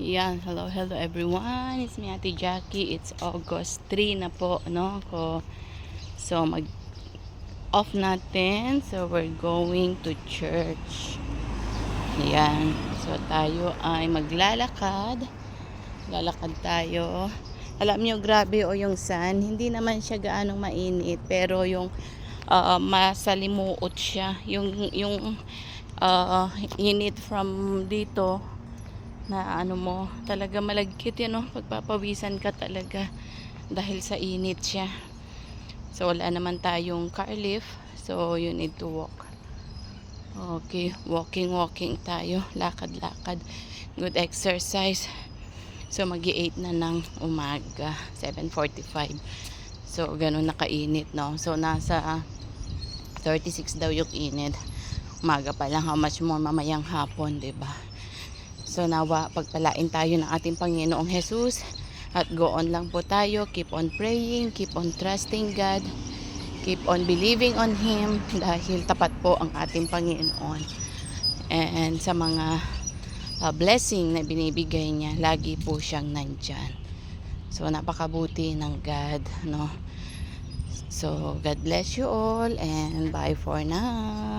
Yan, hello, hello everyone. It's me, Ate Jackie. It's August 3 na po, no? Ko, so, mag off natin. So, we're going to church. Yan. So, tayo ay maglalakad. Lalakad tayo. Alam nyo, grabe o yung sun. Hindi naman siya gaanong mainit. Pero yung ah, masalimuot siya. Yung, yung ah, init from dito na ano mo, talaga malagkit yan, no? Pagpapawisan ka talaga dahil sa init siya. So, wala naman tayong car lift. So, you need to walk. Okay, walking, walking tayo. Lakad, lakad. Good exercise. So, mag 8 na ng umaga. 7.45. So, ganun nakainit, no? So, nasa 36 daw yung init. Umaga pa lang. How much more mamayang hapon, ba? So nawa pagpalain tayo ng ating Panginoong Jesus at go on lang po tayo. Keep on praying, keep on trusting God, keep on believing on Him dahil tapat po ang ating Panginoon. And sa mga uh, blessing na binibigay niya, lagi po siyang nandyan. So napakabuti ng God, no? So God bless you all and bye for now.